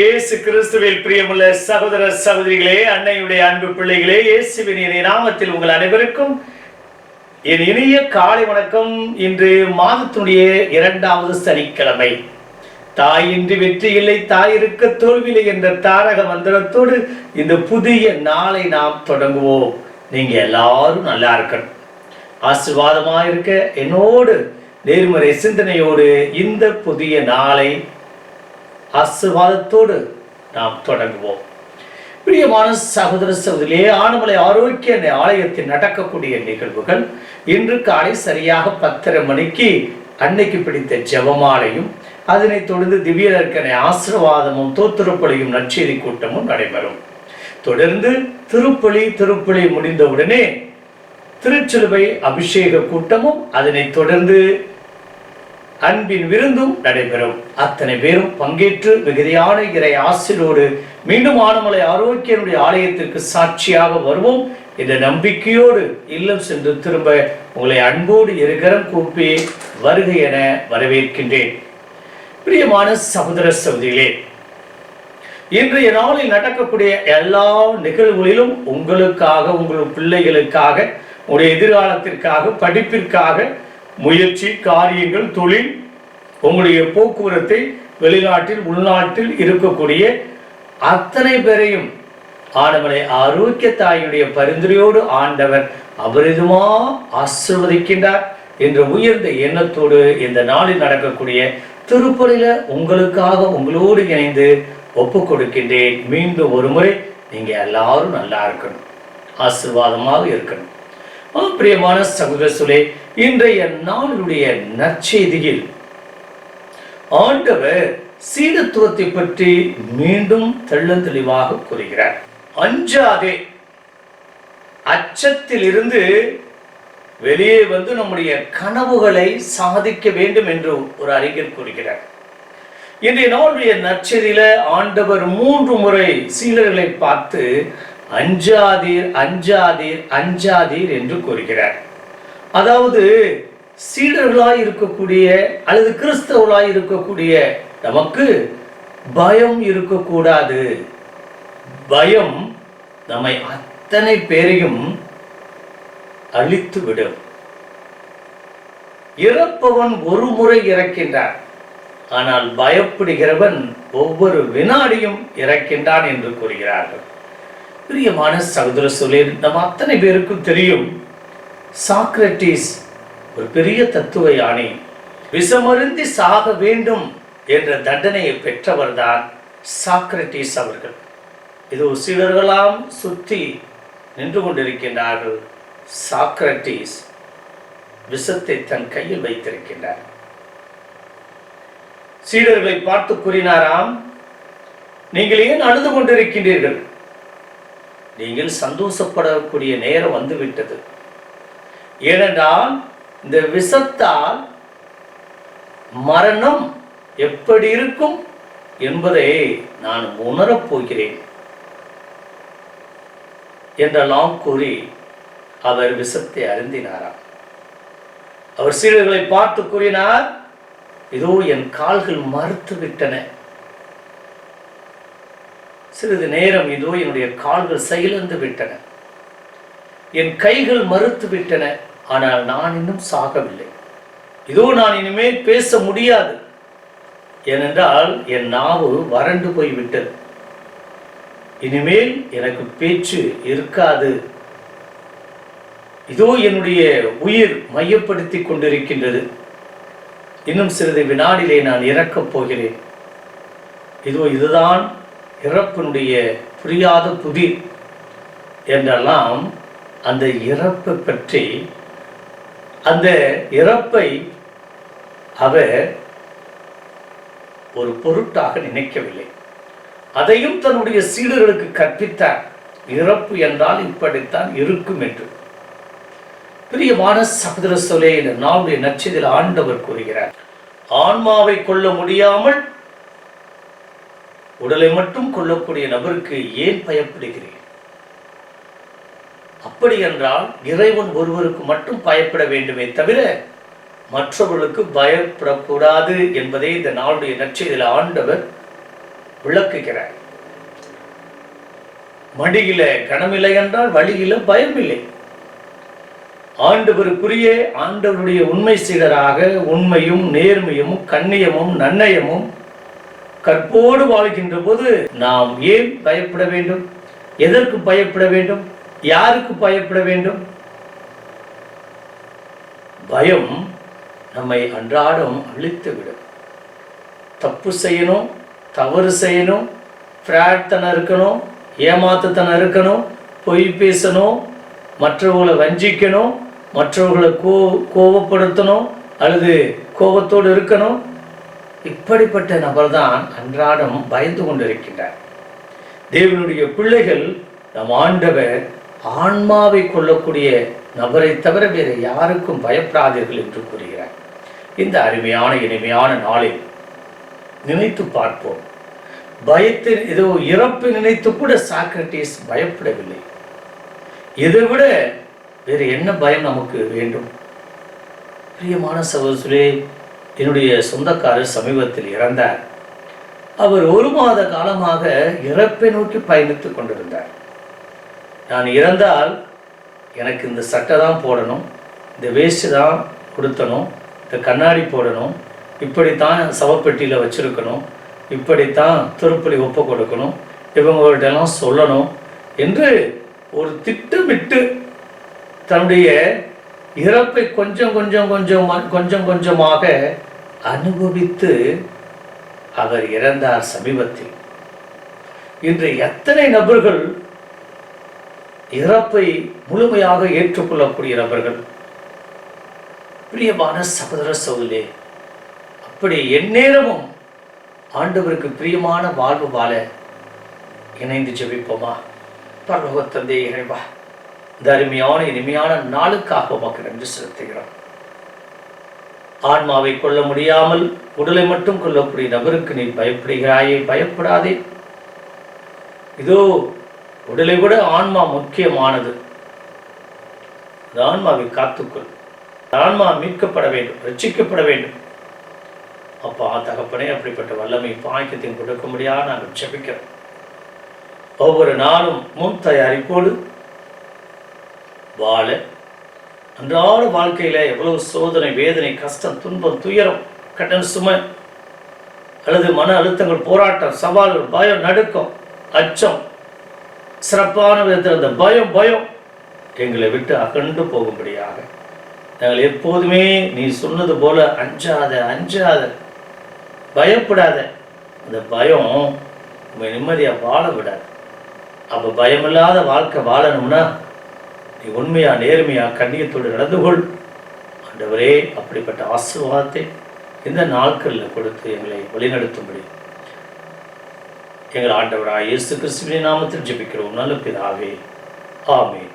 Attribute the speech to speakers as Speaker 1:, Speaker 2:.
Speaker 1: இயேசு கிறிஸ்துவில் பிரியமுள்ள சகோதர சகோதரிகளே அன்னையுடைய அன்பு பிள்ளைகளே இயேசுவின் இனிய நாமத்தில் உங்கள் அனைவருக்கும் என் இனிய காலை வணக்கம். இன்று மாதத்துடைய இரண்டாவது சனிக்கிழமை. தாயின்றி வெற்றி இல்லை தாய் இருக்க தோல்வியில்லை என்ற தாரக மந்திரத்தோடு இந்த புதிய நாளை நாம் தொடங்குவோம். நீங்க எல்லாரும் நல்லா இருக்கணும். ஆசீர்வாதமா இருக்க என்னோடு நேர்மறை சிந்தனையோடு இந்த புதிய நாளை ஆசீர்வாதத்தோடு நாம் தொடங்குவோம். பிரியமான சகோதர சகோதரியே ஆனமலை ஆரோக்கிய ஆலயத்தில் நடக்கக்கூடிய நிகழ்வுகள் இன்று காலை சரியாக பத்தரை மணிக்கு அன்னைக்கு பிடித்த ஜெபமாலையும் அதனைத் தொடர்ந்து திவ்யதற்கனை ஆசீர்வாதமும் தோத்துருப்பலியும் நற்செய்தி கூட்டமும் நடைபெறும். தொடர்ந்து திருப்பலி திருப்பலி முடிந்தவுடனே திருச்சிலுவை அபிஷேக கூட்டமும் அதனைத் தொடர்ந்து அன்பின் விருந்தும் நடைபெறும். அத்தனை பேரும் பங்கேற்று மிகுதியான இறை ஆசிரோடு மீண்டும் ஆனமலை ஆரோக்கியனுடைய ஆலயத்திற்கு சாட்சியாக வருவோம். என்ற நம்பிக்கையோடு இல்லம் சென்று திரும்ப உங்களை அன்போடு இருகரம் கூப்பி வருகை என வரவேற்கின்றேன். பிரியமான சகோதர சகோதரிகளே இன்றைய நாளில் நடக்கக்கூடிய எல்லா நிகழ்வுகளிலும் உங்களுக்காக உங்கள் பிள்ளைகளுக்காக உங்களுடைய எதிர்காலத்திற்காக படிப்பிற்காக முயற்சி காரியங்கள் தொழில் உங்களுடைய போக்குவரத்தை வெளிநாட்டில் உள்நாட்டில் இருக்கக்கூடிய அத்தனை பேரையும் ஆண்டவனை ஆரோக்கிய தாயுடைய பரிந்துரையோடு ஆண்டவர் அபரிதமா ஆசிர்வதிக்கின்றார் என்ற உயர்ந்த எண்ணத்தோடு இந்த நாளில் நடக்கக்கூடிய திருப்பலில உங்களுக்காக உங்களோடு இணைந்து ஒப்பு கொடுக்கின்றேன் மீண்டும் ஒரு முறை நீங்க எல்லாரும் நல்லா இருக்கணும். ஆசீர்வாதமாக இருக்கணும். பிரியமான சகோதர சுலே இன்றைய நாளுடைய நற்செய்தியில் ஆண்டவர் சீடத்துவத்தை பற்றி மீண்டும் தெள்ளந்தெளிவாக கூறுகிறார். அஞ்சாதே அச்சத்திலிருந்து வெளியே வந்து நம்முடைய கனவுகளை சாதிக்க வேண்டும் என்று ஒரு அறிஞர் கூறுகிறார். இன்றைய நாளுடைய நற்செய்தியில ஆண்டவர் மூன்று முறை சீலர்களை பார்த்து அஞ்சாதீர் அஞ்சாதீர் அஞ்சாதீர் என்று கூறுகிறார். அதாவது சீடர்களாய் இருக்கக்கூடிய அல்லது கிறிஸ்தவர்களாய் இருக்கக்கூடிய நமக்கு பயம் இருக்கக்கூடாது. பயம் நம்மை அத்தனை பேரையும் அழித்துவிடும். இறப்பவன் ஒரு முறை இறக்கின்றான். ஆனால் பயப்படுகிறவன் ஒவ்வொரு வினாடியும் இறக்கின்றான் என்று கூறுகிறார்கள். பிரியமான சகோதர சொல்லேன் நம்ம அத்தனை பேருக்கும் தெரியும் சாக்ரட்டிஸ் ஒரு பெரிய தத்துவ யானை. விஷமருந்தி சாக வேண்டும் என்ற தண்டனையை பெற்றவர்தான் சாக்ரட்டிஸ் அவர்கள். இது சீடர்களாம் சுற்றி நின்று கொண்டிருக்கின்றார்கள் சாக்ரட்டிஸ் விஷத்தை தன் கையில் வைத்திருக்கின்றார். சீடர்களை பார்த்து கூறினாராம் நீங்கள் ஏன் அழுது கொண்டிருக்கின்றீர்கள்? நீங்கள் சந்தோஷப்படக்கூடிய நேரம் வந்துவிட்டது. ஏனென்றால் இந்த விஷத்தால் மரணம் எப்படி இருக்கும் என்பதை நான் உணரப் போகிறேன் என்றெல்லாம் கூறி அவர் விஷத்தை அருந்தினாராம். அவர் சீடர்களை பார்த்து கூறினார் இதோ என் கால்கள் மறுத்து விட்டன சிறிது நேரம் இதோ என்னுடைய கால்கள் செயலந்து விட்டன. என் கைகள் மறுத்து விட்டன. ஆனால் நான் இன்னும் சாகவில்லை. இதோ நான் இனிமேல் பேச முடியாது. ஏனென்றால் என் நாவு வறண்டு போய் விட்டது இனிமேல் எனக்கு பேச்சு இருக்காது. இதோ என்னுடைய உயிர் மையப்படுத்தி கொண்டிருக்கின்றது. இன்னும் சிறிது வினாடிலே நான் இறக்கப் போகிறேன். இதோ இதுதான் இறப்பினுடைய புரியாத புதிர் என்றெல்லாம் அந்த இறப்பை பற்றி அந்த இறப்பை அவர் ஒரு பொருட்டாக நினைக்கவில்லை. அதையும் தன்னுடைய சீடர்களுக்கு கற்பித்தார். இறப்பு என்றால் இப்படித்தான் இருக்கும் என்று. பிரியமான சகோதர சொலே இந்த நாளுடைய நச்சதில் ஆண்டவர் கூறுகிறார் ஆன்மாவை கொள்ள முடியாமல் உடலை மட்டும் கொள்ளக்கூடிய நபருக்கு ஏன் பயப்படுகிறேன் அப்படி என்றால் இறைவன் ஒருவருக்கு மட்டும் பயப்பட வேண்டுமே தவிர மற்றவர்களுக்கு பயப்படக்கூடாது என்பதை இந்த நாளுடைய நற்செய்தியில் ஆண்டவர் விளக்குகிறார். மடியில கனமில்லை என்றால் வழியில பயம் இல்லை ஆண்டவருக்குரிய ஆண்டவருடைய உண்மை சீடராக உண்மையும் நேர்மையும் கண்ணியமும் நன்னயமும் கற்போடு வாழ்கின்ற போது நாம் ஏன் பயப்பட வேண்டும்? எதற்கு பயப்பட வேண்டும்? யாருக்கு பயப்பட வேண்டும்? பயம் நம்மை அன்றாடம் அழித்து விடும் தப்பு செய்யணும் தவறு செய்யணும் பிரார்த்தனை இருக்கணும் ஏமாத்தத்தனை இருக்கணும் பொய் பேசணும் மற்றவர்களை வஞ்சிக்கணும் மற்றவர்களை கோ கோபப்படுத்தணும் அல்லது கோபத்தோடு இருக்கணும் இப்படிப்பட்ட நபர்தான் அன்றாடம் பயந்து கொண்டிருக்கின்றார். தேவனுடைய பிள்ளைகள் நம் ஆண்டவர் ஆன்மாவை கொள்ளக்கூடிய நபரை தவிர வேறு யாருக்கும் பயப்படாதீர்கள் என்று கூறுகிறார். இந்த அருமையான இனிமையான நாளில் நினைத்து பார்ப்போம். பயத்தின் ஏதோ இறப்பு நினைத்து கூட சாக்ரட்டிஸ் பயப்படவில்லை. இதை விட வேறு என்ன பயம் நமக்கு வேண்டும்? பிரியமான சகோதரே என்னுடைய சொந்தக்காரர் சமீபத்தில் இறந்தார். அவர் ஒரு மாத காலமாக இறப்பை நோக்கி பயணித்துக் கொண்டிருந்தார். நான் இறந்தால் எனக்கு இந்த சட்டை தான் போடணும் இந்த வேஸ்ட் தான் கொடுத்தணும் இந்த கண்ணாடி போடணும் இப்படித்தான் சவப்பெட்டியில் வச்சுருக்கணும் இப்படித்தான் திருப்பலி ஒப்பு கொடுக்கணும் இவங்கள்ட்ட எல்லாம் சொல்லணும் என்று ஒரு திட்டமிட்டு தன்னுடைய இறப்பை கொஞ்சம் கொஞ்சம் கொஞ்சம் கொஞ்சம் கொஞ்சமாக அனுபவித்து அவர் இறந்தார் சமீபத்தில். இன்று எத்தனை நபர்கள் இறப்பை முழுமையாக ஏற்றுக்கொள்ளக்கூடிய நபர்கள்? பிரியமான சகோதர சகோதரே அப்படி எந்நேரமும் ஆண்டவருக்கு பிரியமான வாழ்வு வாழ இணைந்து ஜெபிப்போமா? பரலோக தந்தை இறைவா இந்த அருமையான இனிமையான நாளுக்காக உமக்கு நன்றி செலுத்துகிறோம். ஆன்மாவை கொள்ள முடியாமல் உடலை மட்டும் கொள்ளக்கூடிய நபருக்கு நீ பயப்படுகிறாயே பயப்படாதே. இதோ உடலை விட ஆன்மா முக்கியமானது. ஆன்மாவை காத்துக்கொள். ஆன்மா மீட்கப்பட வேண்டும் ரட்சிக்கப்பட வேண்டும். அப்பா தகப்பனே அப்படிப்பட்ட வல்லமை பாய்க்கத்தையும் கொடுக்க முடியாது நாங்கள் ஜெபிக்கிறோம். ஒவ்வொரு நாளும் முன் தயாரிப்போடு வாழ. அன்றாட வாழ்க்கையில எவ்வளவு சோதனை வேதனை கஷ்டம் துன்பம் துயரம் கடன் சுமை அல்லது மன அழுத்தங்கள் போராட்டம் சவால்கள் பயம் நடுக்கம் அச்சம் சிறப்பான விதத்தில் அந்த பயம் பயம் எங்களை விட்டு அகண்டு போகும்படியாக. நாங்கள் எப்போதுமே நீ சொன்னது போல அஞ்சாத அஞ்சாத பயப்படாத. அந்த பயம் உண்மை நிம்மதியாக வாழ விடாது. அப்போ பயமில்லாத வாழ்க்கை வாழணும்னா நீ உண்மையா நேர்மையா கண்ணியத்தோடு நடந்து கொள். ஆண்டவரே அப்படிப்பட்ட ஆசீர்வாதத்தை இந்த நாட்களில் கொடுத்து எங்களை வழிநடத்தும்படி. எங்கள் ஆண்டவராக இயேசு கிறிஸ்துவின் நாமத்தில் ஜெபிக்கிறோம். நல்ல பிதாவே ஆமென்.